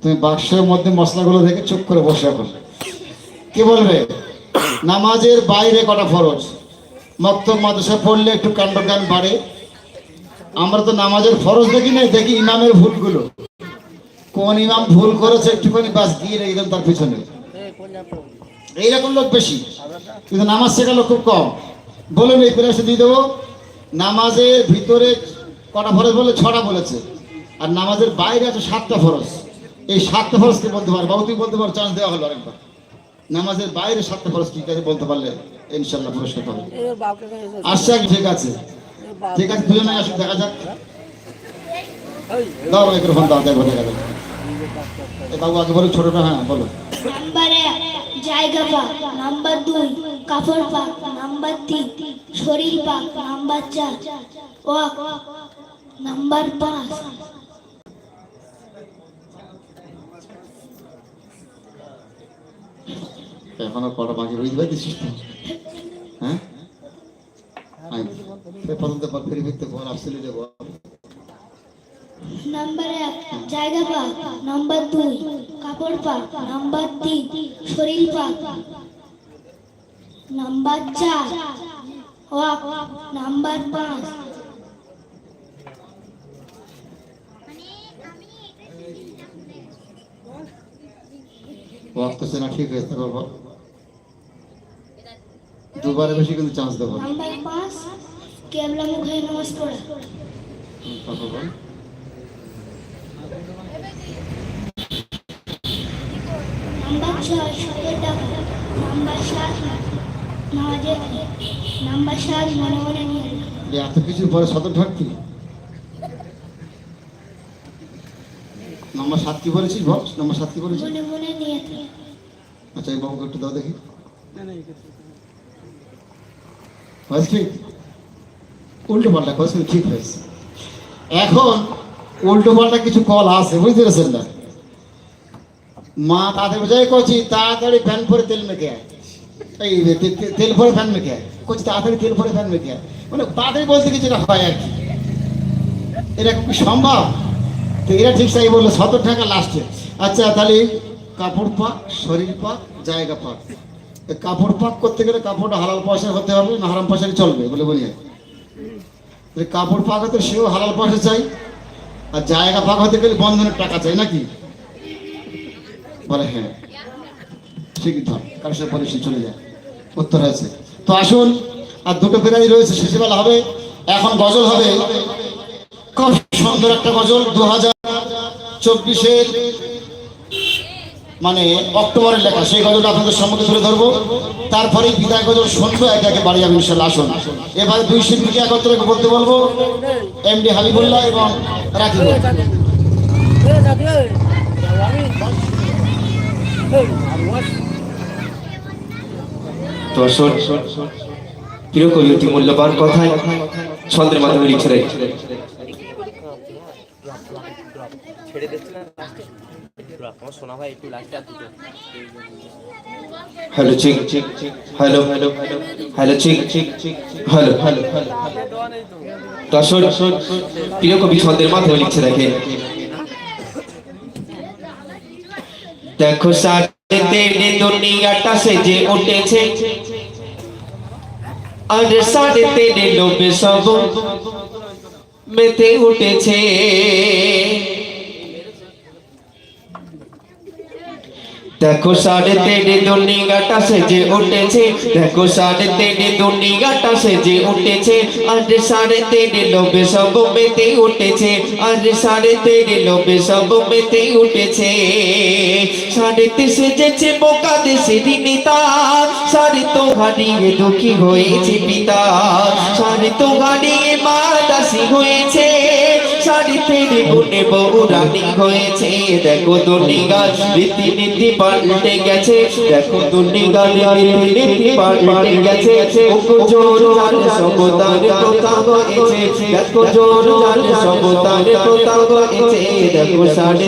তুমি বাক্সের মধ্যে মশলাগুলো রেখে চুপ করে বসে এখন। কে বলবে? নামাজের বাইরে কটা ফরজ? মক্তব মাদ্রাসা পড়লে একটু কাণ্ডজ্ঞান বাড়ে। আমরা তো নামাজের ফরজ দেখি নাই, দেখি ইমামের ভুলগুলো। কোন ইমাম ভুল করেছে একটুখানি বাস দিয়ে রেখে তার পিছনে। এইরকম লোক বেশি। কিন্তু নামাজ শেখালো খুব কম। বলুন, এই প্রেসে দিয়ে দেবো। নামাজের ভিতরে কটা ফরজ বলে? ছটা বলেছে। আর নামাজের বাইরে আছে সাতটা ফরজ। এই সাতটা ফরজকে বলতে পারো? বাবু তুই বলতে পারো চান্স দেওয়া হলো আরেকবার। নামাজের বাইরে সাতটা ফরজ কি? কাছে বলতে পারলে? ইনশাল্লাহ পুরস্কার পাবে। আসছে ঠিক আছে। ঠিক আছে দুজনে আসুন দেখা যাক। দাও মাইক্রোফোন দাও দেখো দেখা যাক বাবু আগে বলো ছোটটা হ্যাঁ বলো। নাম্বার এক জায়গা পাক নাম্বার দুই কাপড় পাক নাম্বার তিন শরীর পাক নাম্বার চার ওয়াক নাম্বার পাঁচ এখনও কটা বাকি পারছিস তো হ্যাঁ? আই পছন্দ পর ফিরে ফিরতে বল আসলে বল। নাম্বার এক জায়গা পাক নাম্বার দুই কাপড় পাক নাম্বার তিন শরীর পাক। নাম্বার চার ওয়াক নাম্বার পাঁচ। ওয়াক্ত সেনা ঠিক হয়েছে বাবা। দুবারে বেশি কিন্তু চান্স দেবো না। নাম্বার পাঁচ কেবলা মুখে নামাজ পড়া। হুম, বল। নাম্বার ছয় সুদের টাকা। নাম্বার সাত নামাজের নাম্বার সাত মনে মনে নিয়ে এত কিছুর পরে সদর ঢাকতি নম্বর সাত কি বলেছিস বল? নম্বর সাত কি বলেছিস? মনে মনে নিয়ে আচ্ছা এই বাবুকে একটু দাও দেখি। হয়েছে ঠিক উল্টো পাল্টা কিন্তু ঠিক হয়েছে। এখন উল্টো পাল্টা কিছু কল আছে, বুঝতে পেরেছেন না? মা তাদের বোঝাই করছি, তাড়াতাড়ি ফ্যান পরে তেল মেখে আয়। এই তেল ভরে ফ্যান মেখে করছি তাড়াতাড়ি তেল ভরে ফ্যান মেখে মানে তাড়াতাড়ি বলতে কিছু এটা হয় আর কি। এরকম কি সম্ভব? তো এরা ঠিক তাই বলল, সতেরো টাকা লাস্টে আচ্ছা তাহলে কাপড় পাক শরীর পাক জায়গা এ কাপড় পাক করতে গেলে কাপড়টা হালাল পয়সা হতে হবে, না হারাম পয়সায় চলবে, বলে বলি কাপড় পাক হতে সেও হালাল পয়সা চাই, আর জায়গা পাক হতে গেলে বন্ধনের টাকা চাই, নাকি? বলে হ্যাঁ। ঠিকই ধর সাথে পরে সে চলে যায়। উত্তর হয়েছে। তো আসুন, আর দুটো ফেরাই রয়েছে, শেষে বেলা হবে, এখন গজল হবে। খুব সুন্দর একটা গজল দু হাজার চব্বিশের মানে অক্টোবরের লেখা সেই গজলটা আপনাদের সম্মুখে তুলে ধরবো। তারপরেই বিদায় গজল শুনব একে একে বাড়ি যাবে ইনশাল্লাহ আসুন। এবারে দুই শিল্পীকে একত্রে বলতে বলব এমডি হাবিবুল্লাহ এবং রাকিব। তো শোন প্রিয় কবি অতি মূল্যবান কথায় ছন্দের মাধ্যমে লিখে রে। ছেড়ে হ্যালো চিক চিক হ্যালো হ্যালো হ্যালো চিক চিক হ্যালো হ্যালো তো শোন প্রিয় কবি ছন্দের মাধ্যমে লিখছে দেখে? দেখো সাথে দুনিয়াটা সেজে উঠেছে। আর সাড়ে তেরে লোভে সব মেতে উঠেছে। দেখো সাড়ে তেরে দুনিয়াটা সেজে উঠেছে, দেখো সাড়ে তেরে দুনিয়াটা সেজে উঠেছে, আর সাড়ে তেরে লোভে সব মেতে উঠেছে, আর সাড়ে তেরে লোভে সব মেতে উঠেছে। সাড়েতে সেজেছে বোকা দেশের নেতা, সাড়ে তো হারিয়ে দুঃখী হয়েছে পিতা, সাড়ে তো হারিয়ে মা দাসী হয়েছে। সাড়ে তেরে গুনে বউ রানী হয়েছে। দেখো দুনিয়া রীতিনীতি পাল্টে গেছে। দেখো দুনিয়া রীতিনীতি পাল্টে গেছে। ওগো জোর জান সবতার কথা দেখো জোর জান সবতার কথা দেখো সাড়ে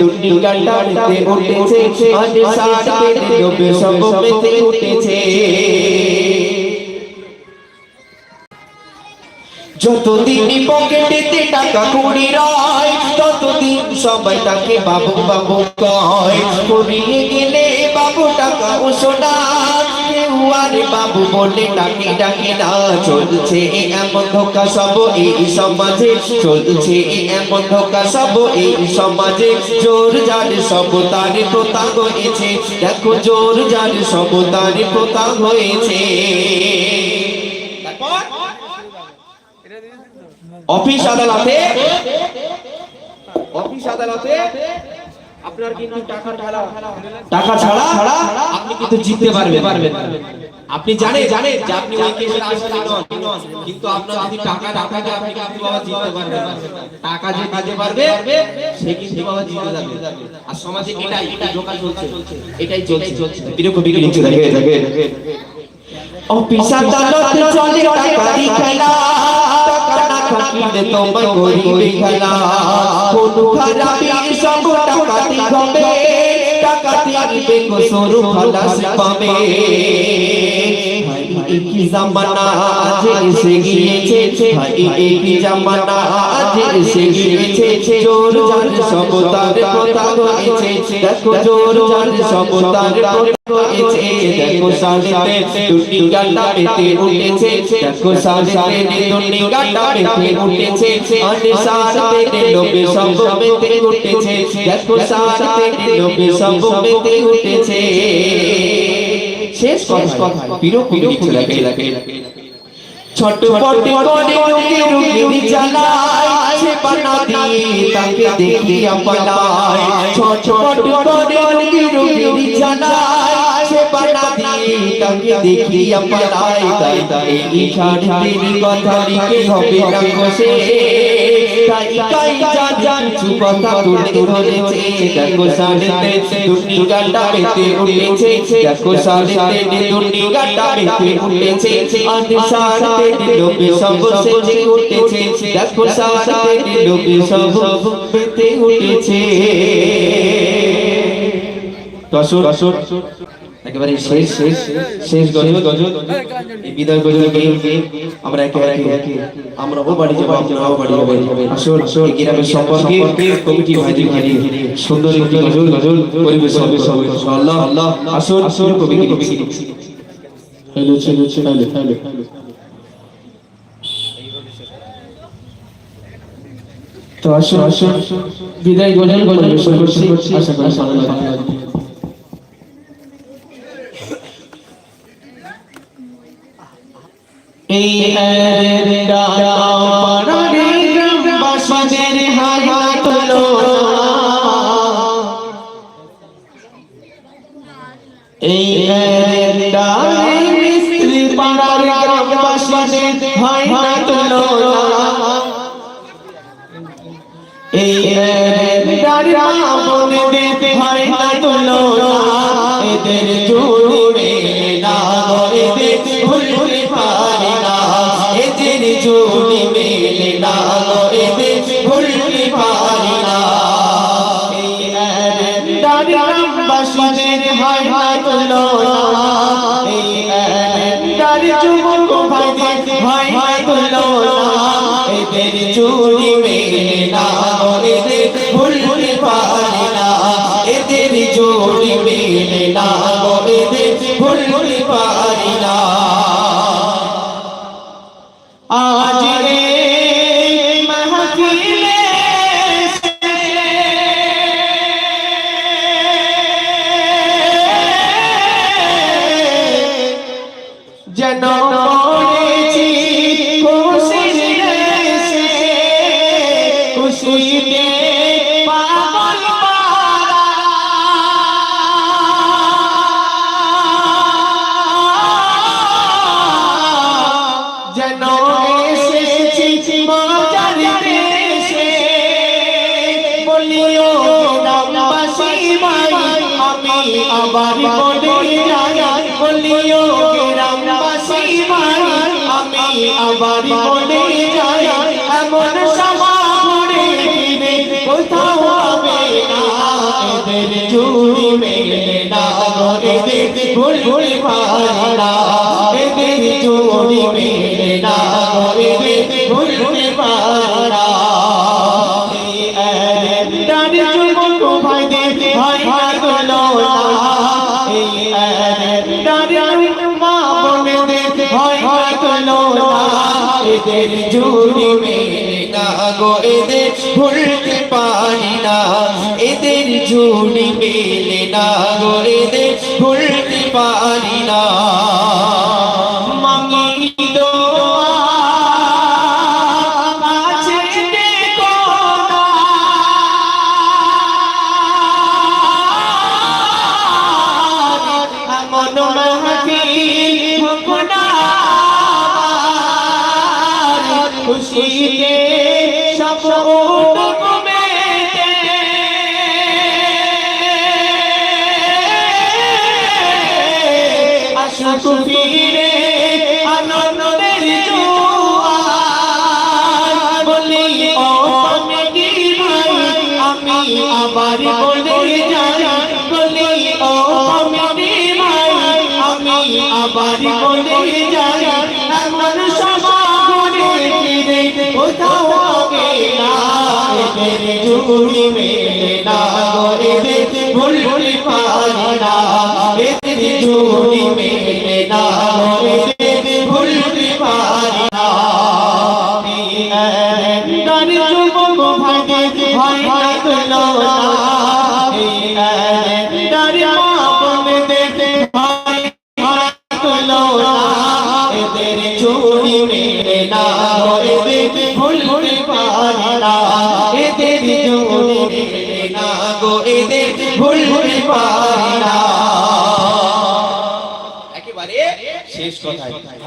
দুনিয়া ডালতে উঠেছে। আজ সাড়ে লোভে সব উঠেছে। যতদিন পকেটেতে টাকা কুড়ি রয়, ততদিন সবাই তাকে বাবু বাবু কয়। করিয়ে গেলে বাবু টাকা ও সোনা, কেউ আর বাবু বলে ডাকে ডাকে না। চলছে এমন ধোকা সব এই সমাজে, চলছে এমন ধোকা সব এই সমাজে। জোর যার সব তার প্রতা হয়েছে, দেখো জোর যার সব তার প্রতা হয়েছে। অফিস আদালতে অফিস আদালতে আপনার কিন্তু টাকা ছাড়া টাকা ছাড়া ছাড়া আপনি কিন্তু জিততে পারবেন। পারবেন আপনি জানেন জানেন যে আপনি ওই কেসের আসামি নন কিন্তু আপনার যদি টাকা না থাকে আপনি কিন্তু বাবা জিততে পারবেন টাকা যে কাজে পারবে সে কিন্তু বাবা জিতে যাবে। আর সমাজে এটাই এটাই চলছে। এটাই চলছে। চলছে বিরক্ত বিক্রি দেখে দেখে অফিস আদালত চলে খেলা টাকা না থাকিলে তোমায় গরিবি খেলা। কোন খারাপি সব টাকা দিবে টাকা দিবে কো সরু খালাস পাবে। ভাই কি জামানা আজ এসে গিয়েছে ভাই এই জামানা আজ এসে গিয়েছে জোর জান সব তার কথা হয়েছে দেখো জোর জান সব তার কথা হয়েছে দেখো সাজতে দুটি গাটা পেতে উঠেছে দেখো সাজতে দুটি গাটা পেতে উঠেছে আনে সাজতে লোভে সব পেতে উঠেছে দেখো সাজতে লোভে সব পেতে উঠেছে। শেষ কথা পিরো পিরো লাগে লাগে রুকে রুকে সে তাকে দেখি ছোট রুকে রুকে চালায় সে দিয়ে তাকে দেখি আপলায় তাই এই ছাড়তে কথা লিখে হবে না বসে তাই তাই যা যা কথা তুলে ধরেছে দেখো সাড়েতে দুটি গান্ডা পেতে উঠেছে দেখো সাড়েতে দুটি গান্ডা পেতে উঠেছে আনে সাড়েতে লোকে সব সেজে উঠেছে দেখো সাড়েতে লোকে সব পেতে উঠেছে দশর একেবারে শেষ শেষ শেষ গজল গজল। এই বিদায় গজলকে আমরা একে একে, আমরা ও বাড়ি যাব বাড়ি আসল আসল সম্পর্কে ভাইজি ভাইজি সুন্দর গজল গজল পরিবেশন হবে আল্লাহ আল্লাহ আসল আসল কবি কবি হ্যালো ছিল হ্যালো হ্যালো তো আসল আসল বিদায় গজল করছি। আশা করি এই গ্রামবাসীদের হাত তোলো এই মিস্ত্রি পাড়ার গ্রামবাসীদের হাত তোলো এই এদের জোড়ি খুশিতে পাগল। যেন এসেছি মজার দেশে, বলিও গ্রামবাসী ভাই, আমি আবার বলে বলিও গ্রামবাসী ভাই, আমি আবার বলে কোথাও হবে না। এদের চুরি মেলে না। এদের ভুল ভুল পাহাড়া এদের চুরি মেলে না। এদের ভুল ভুল পাহাড়া মা বলে হয় হয়তো না। এদের জুড়ি মেলে না গো, এদের ভুলতে পারি না। এদের জুড়ি মেলে না গো, এদের ভুলতে পারি না। খুশিতে সব উঠবে আসুক ফিরে আনন্দের জোয়ার। বলি, ও কমিটি আমি আবার বলে যাই। বলি, ও কমিটি আমি আবার বলে যাই। এদের জুড়ি মেলে না এতে ভুল ভুল পারি না। এতে জুড়ি মেলে না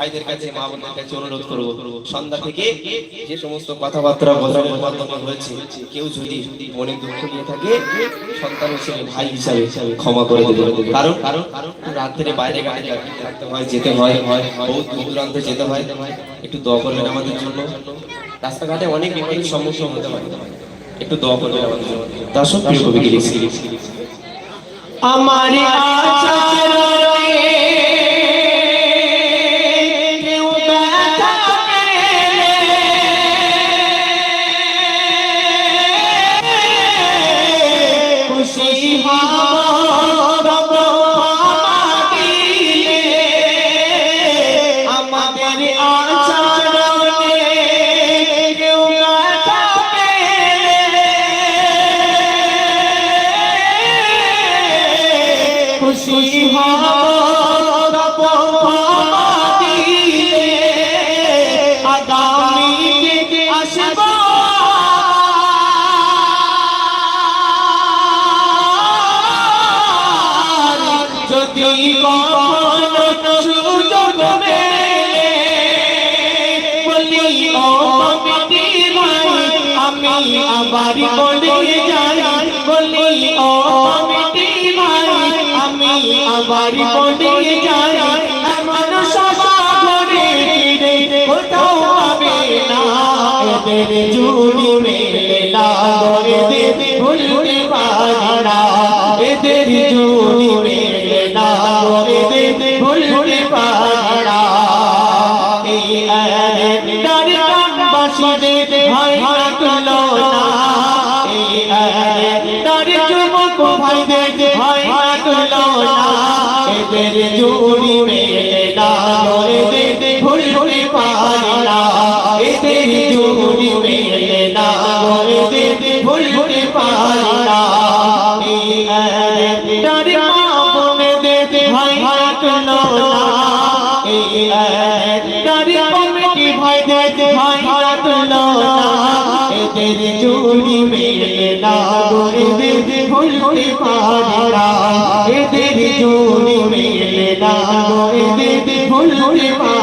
ভাইদের কাছে মা বোনদের কাছে অনুরোধ করব। সন্ধ্যা থেকে যে সমস্ত কথাবার্তা বদলের মাধ্যমে হয়েছে কেউ যদি মনে দুঃখ নিয়ে থাকে সন্তান হিসেবে ভাই হিসাবে ক্ষমা করে দেবে। কারণ কারণ রাত্রে বাইরে গাড়ি থাকতে হয় যেতে হয় হয় বহু দূর দূরান্তে যেতে হয় একটু দোয়া করবেন আমাদের জন্য। রাস্তাঘাটে অনেক বিপদের সম্মুখীন হতে হয়। একটু দোয়া করবেন আমাদের জন্য। তার প্রিয় কবি লিখছি আমার আচারে আবার বলে যাই। বলি, ও কমিটি ভাই, আমি আবার বলে যাই। এমন সভা করে ফিরে কোথাও হবে না। এদের জুড়ি মেলে এদের জুড়ি মেলে না এদের ভুলতে পারি না। এদের জুড়ি মেলে না এদের ভুলতে পারি না। এই ডারি মা বোনেদের ভাই তুলো না এই ডারি কমিটি ভাইদের ভাই তুলো না। এদের জুড়ি মেলে না এদের ভুলতে পারি না। এদের জুড়ি ভুলতে